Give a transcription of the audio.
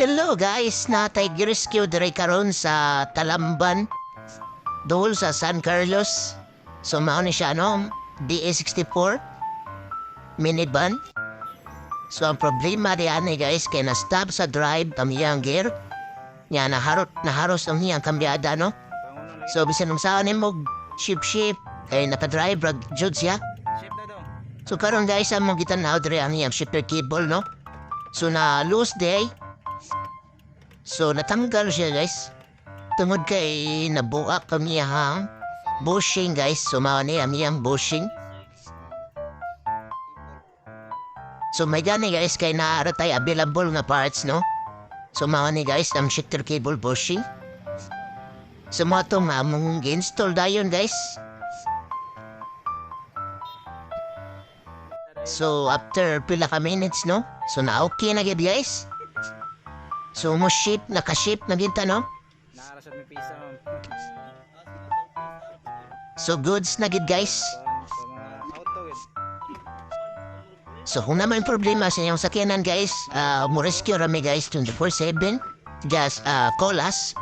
Hello guys, natay girescue dire karon sa Talamban. Dol sa San Carlos. So mao ni siya no, DA64 minivan. So ang problema diyan ni guys kay na stop sa drive ang iyang gear. Nya naharot naharos ang iyang kambyada no. So bisan nung saan mo ship ship kay nakadrive rag jud siya. Na. So karon guys among gitanaw dire ang iyang shifter cable no. So na loose day. So natanggal siya guys. Tungod kay nabuak kami ha. Bushing guys. So mao ni ang iyang bushing. So may gani guys kay naara tay available nga parts no. So mao ni guys ang shifter cable bushing. So mo to nga among install dayon guys. So, after pila ka minutes, no? So, na okay na guys. So, mo ship, naka-ship na gid ta, no? Nakarasad mi pisa. So, goods na gid guys. So mga auto it. So, kung naman problema sa inyong sakyanan, guys, uh, mo rescue rami, guys, 24-7. Just uh, call us